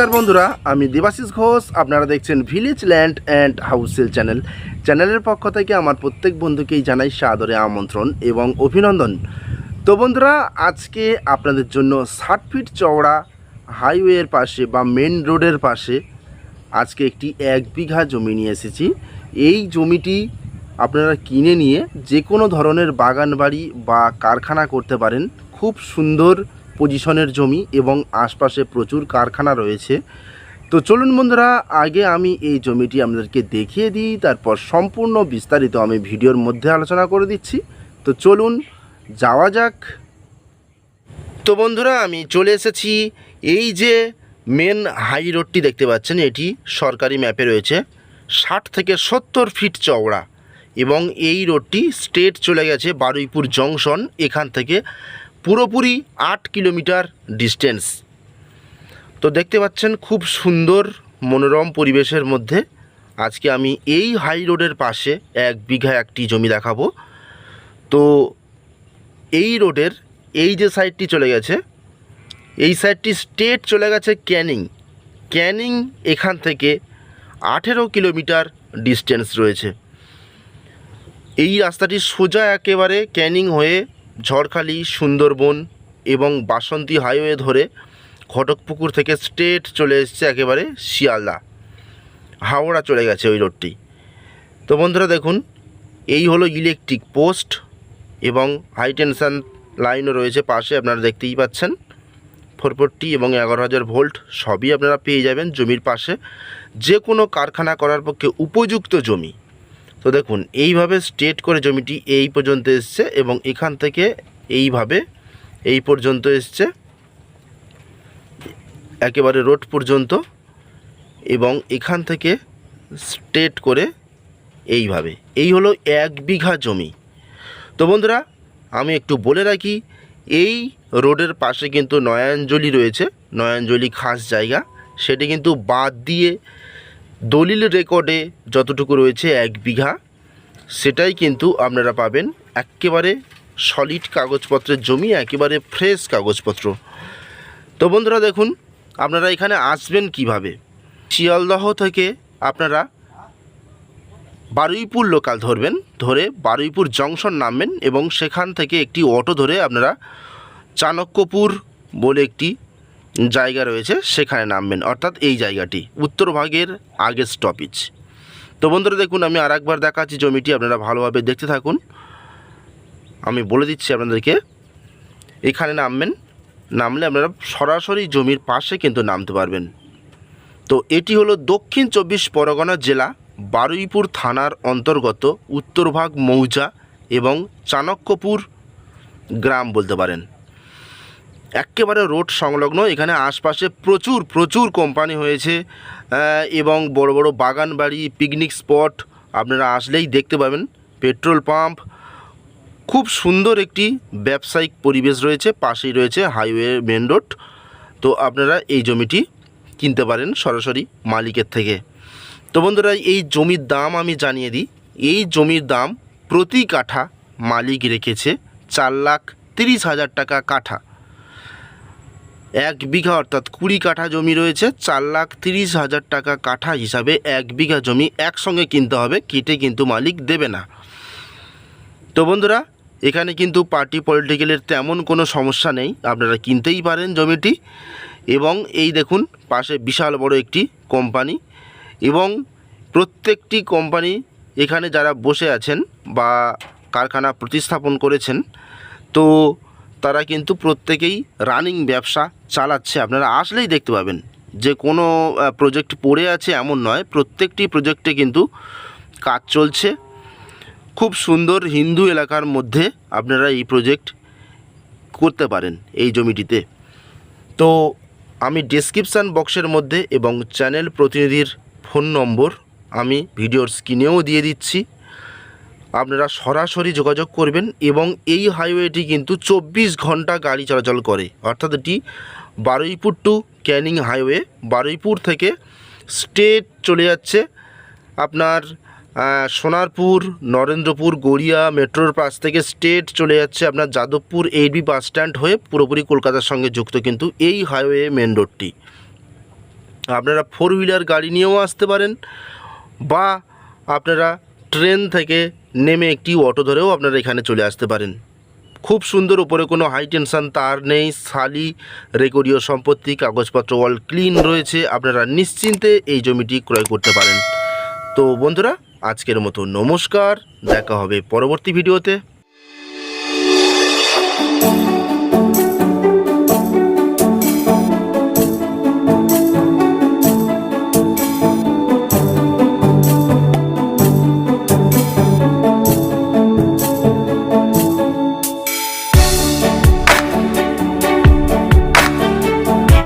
নমস্কার বন্ধুরা, আমি দেবাশিস ঘোষ। আপনারা দেখছেন ভিলেজ ল্যান্ড অ্যান্ড হাউসেল চ্যানেল চ্যানেলের পক্ষ থেকে আমার প্রত্যেক বন্ধুকেই জানাই সাদরে আমন্ত্রণ এবং অভিনন্দন। তো বন্ধুরা, আজকে আপনাদের জন্য ষাট ফিট চওড়া হাইওয়ের পাশে বা মেন রোডের পাশে আজকে একটি এক বিঘা জমি নিয়ে এসেছি। এই জমিটি আপনারা কিনে নিয়ে যে কোনো ধরনের বাগান বাড়ি বা কারখানা করতে পারেন। খুব সুন্দর পজিশনের জমি এবং আশপাশে প্রচুর কারখানা রয়েছে। তো চলুন বন্ধুরা, আগে আমি এই জমিটি আপনাদেরকে দেখিয়ে দিই, তারপর সম্পূর্ণ বিস্তারিত আমি ভিডিওর মধ্যে আলোচনা করে দিচ্ছি। তো চলুন, যাওয়া যাক। তো বন্ধুরা, আমি চলে এসেছি এই যে মেন হাই রোডটি দেখতে পাচ্ছেন, এটি সরকারি ম্যাপে রয়েছে, ষাট থেকে সত্তর ফিট চওড়া এবং এই রোডটি স্টেট চলে গেছে বারুইপুর জংশন, এখান থেকে পুরোপুরি আট কিলোমিটার ডিস্টেন্স তো দেখতে পাচ্ছেন খুব সুন্দর মনোরম পরিবেশের মধ্যে আজকে আমি এই হাই রোডের পাশে এক বিঘা একটি জমি দেখাবো। তো এই রোডের এই যে সাইডটি চলে গেছে, এই সাইডটি স্টেট চলে গেছে ক্যানিং ক্যানিং এখান থেকে আঠেরো কিলোমিটার ডিস্টেন্স রয়েছে। এই রাস্তাটি সোজা একেবারে ক্যানিং হয়ে ঝড়খালি, সুন্দরবন এবং বাসন্তী হাইওয়ে ধরে ঘটকপুকুর থেকে স্ট্রেট চলে এসছে একেবারে শিয়ালদা। হাওড়া চলে গেছে ওই রোডটি তো বন্ধুরা দেখুন, এই হলো ইলেকট্রিক পোস্ট এবং হাই টেনশান লাইনও রয়েছে পাশে, আপনারা দেখতেই পাচ্ছেন। ফোরফোরটি এবং এগারো হাজার ভোল্ট সবই আপনারা পেয়ে যাবেন জমির পাশে। যে কোনো কারখানা করার পক্ষে উপযুক্ত জমি তো দেখুন, এইভাবে স্ট্রেট করে জমিটি এই পর্যন্ত এসছে এবং এখান থেকে এইভাবে এই পর্যন্ত এসছে, একেবারে রোড পর্যন্ত এবং এখান থেকে স্ট্রেট করে এইভাবে। এই হলো এক বিঘা জমি। তো বন্ধুরা, আমি একটু বলে রাখি, এই রোডের পাশে কিন্তু নয়াঞ্জলি রয়েছে, নয়াঞ্জলি খাস জায়গা। সেটি কিন্তু বাদ দিয়ে দলিল রেকর্ডে যতটুকু রয়েছে এক বিঘা, সেটাই কিন্তু আপনারা পাবেন। একেবারে সলিড কাগজপত্রের জমি, একেবারে ফ্রেশ কাগজপত্র। তো বন্ধুরা দেখুন, আপনারা এখানে আসবেন কীভাবে? শিয়ালদহ থেকে আপনারা বারুইপুর লোকাল ধরবেন, ধরে বারুইপুর জংশন নামবেন এবং সেখান থেকে একটি অটো ধরে আপনারা চাণক্যপুর বলে একটি জায়গা রয়েছে, সেখানে নামবেন। অর্থাৎ এই জায়গাটি, উত্তর ভাগের আগের স্টপেজ তো বন্ধুরা, দেখুন, আমি আর একবার দেখাচ্ছি জমিটি, আপনারা ভালোভাবে দেখতে থাকুন। আমি বলে দিচ্ছি আপনাদেরকে, এখানে নামবেন, নামলে আপনারা সরাসরি জমির পাশে কিন্তু নামতে পারবেন। তো এটি হলো দক্ষিণ চব্বিশ পরগনা জেলা, বারুইপুর থানার অন্তর্গত উত্তরভাগ মৌজা এবং চাণক্যপুর গ্রাম বলতে পারেন। একেবারে রোড সংলগ্ন, এখানে আশপাশে প্রচুর প্রচুর কোম্পানি হয়েছে এবং বড় বড় বাগান বাড়ি পিকনিক স্পট আপনারা আসলেই দেখতে পাবেন। পেট্রোল পাম্প খুব সুন্দর একটি ব্যবসায়িক পরিবেশ রয়েছে, পাশেই রয়েছে হাইওয়ে মেন রোড তো আপনারা এই জমিটি কিনতে পারেন সরাসরি মালিকের থেকে। তো বন্ধুরা, এই জমির দাম আমি জানিয়ে দিই। এই জমির দাম প্রতি কাঠা মালিক রেখেছে চার লাখ তিরিশ হাজার টাকা কাঠা। এক বিঘা অর্থাৎ কুড়ি কাঠা জমি রয়েছে, চার লাখ তিরিশ হাজার টাকা কাঠা হিসাবে এক বিঘা জমি একসঙ্গে কিনতে হবে, কেটে কিন্তু মালিক দেবে না। তো বন্ধুরা, এখানে কিন্তু পার্টি পলিটিক্যালের তেমন কোনো সমস্যা নেই, আপনারা কিনতেই পারেন জমিটি। এবং এই দেখুন, পাশে বিশাল বড় একটি কোম্পানি। এবং প্রত্যেকটি কোম্পানি এখানে যারা বসে আছেন বা কারখানা প্রতিস্থাপন করেছেন, তো তারা কিন্তু প্রত্যেকেই রানিং ব্যবসা চালাচ্ছে। আপনারা আসলেই দেখতে পাবেন যে কোনো প্রজেক্ট পড়ে আছে এমন নয়, প্রত্যেকটি প্রজেক্টে কিন্তু কাজ চলছে। খুব সুন্দর হিন্দু এলাকার মধ্যে আপনারা এই প্রজেক্ট করতে পারেন এই জমিটিতে। তো আমি ডেসক্রিপশান বক্সের মধ্যে এবং চ্যানেল প্রতিনিধির ফোন নম্বর আমি ভিডিওর স্ক্রিনেও দিয়ে দিচ্ছি। আপনারা সরাসরি যোগাযোগ করবেন এবং এই হাইওয়েটি কিন্তু চব্বিশ ঘণ্টা গাড়ি চলাচল করে। অর্থাৎ এটি বারুইপুর টু ক্যানিং হাইওয়ে। বারুইপুর থেকে স্টেট চলে যাচ্ছে আপনার সোনারপুর, নরেন্দ্রপুর, গড়িয়া মেট্রোর পাশ থেকে স্টেট চলে যাচ্ছে আপনার যাদবপুর এইবি বাস স্ট্যান্ড হয়ে পুরোপুরি কলকাতার সঙ্গে যুক্ত কিন্তু এই হাইওয়ে মেন রোডটি আপনারা ফোর হুইলার গাড়ি নিয়েও আসতে পারেন বা আপনারা ট্রেন থেকে নেমে একটি অটো ধরেও আপনারা এখানে চলে আসতে পারেন। খুব সুন্দর উপরে কোনো হাই টেনশান তার নেই, সালি রেকর্ডীয় সম্পত্তি, কাগজপত্র অল ক্লিন রয়েছে, আপনারা নিশ্চিন্তে এই জমিটি ক্রয় করতে পারেন। তো বন্ধুরা, আজকের মতো নমস্কার, দেখা হবে পরবর্তী ভিডিওতে